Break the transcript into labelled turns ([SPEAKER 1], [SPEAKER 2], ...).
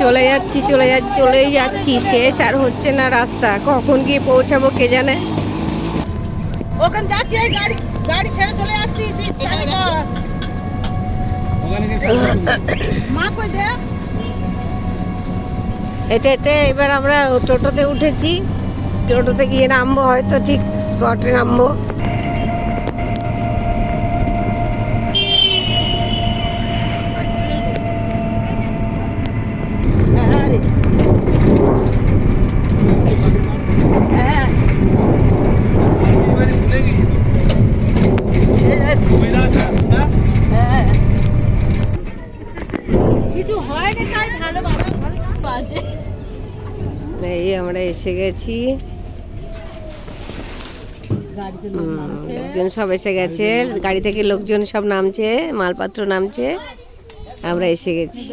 [SPEAKER 1] চলে যাচ্ছি চলে যাচ্ছি চলেই যাচ্ছি। শেষ আর হচ্ছে না রাস্তা। কখন গিয়ে পৌঁছাবো কে জানে?
[SPEAKER 2] ওখানে যাচ্ছি গাড়ি গাড়ি ছেড়ে চলে যাচ্ছি তুই চাবি কর। মা কই দে
[SPEAKER 1] হেঁটে হেঁটে এবার আমরা টোটোতে উঠেছি। টোটোতে গিয়ে নামবো হয়তো ঠিক স্পটে নামবো
[SPEAKER 2] হ্যাঁ রে। হ্যাঁ। হ্যাঁ। কিছু হয়নি তাই ভালো বাজে।
[SPEAKER 1] এই আমরা এসে গেছি। লোকজন সব এসে গেছে। গাড়ি থেকে লোকজন সব নামছে মালপত্র নামছে। আমরা এসে গেছি।